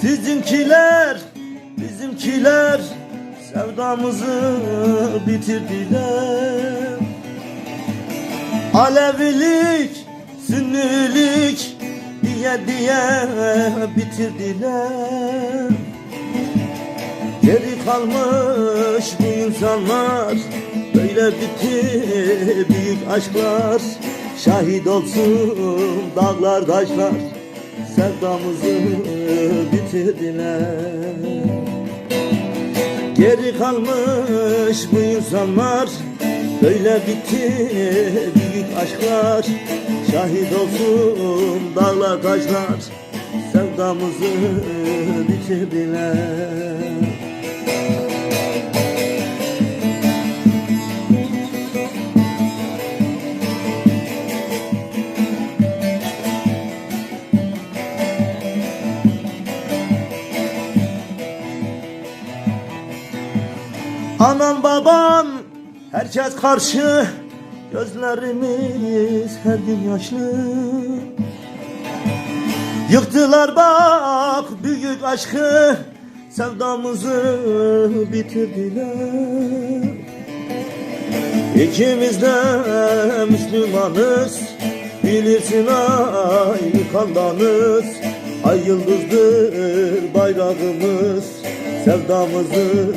Sizinkiler, bizimkiler sevdamızı bitirdiler. Alevilik, Sünnilik diye diye bitirdiler. Geri kalmış bu insanlar Böyle bitti büyük aşklar Şahit olsun dağlar taşlar Sevdamızı bitirdiler Geri kalmış bu insanlar Böyle bitti büyük aşklar. Şahit olsun dağlar taşlar Sevdamızı bitirdiler Anam babam herkes karşı. Gözlerimiz her gün yaşlı. Yıktılar bak büyük aşkı Sevdamızı bitirdiler. İkimiz de Müslümanız Bilirsin aynı kandanız Ay yıldızdır bayrağımız Sevdamızı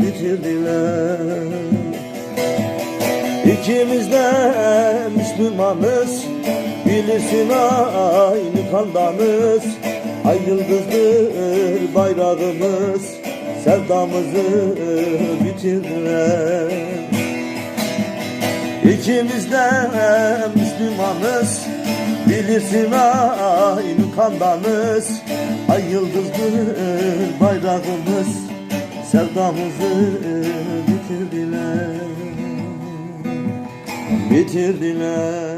bitirdiler. İkimiz de Müslümanız Bilirsin aynı kandanız. Ay yıldızdır bayrağımız Sevdamızı bitirdiler. İkimiz de Müslümanız Bilirsin aynı kandanız Ay yıldızdır bayrağımız Sevdamızı bitirdiler. Bitirdiler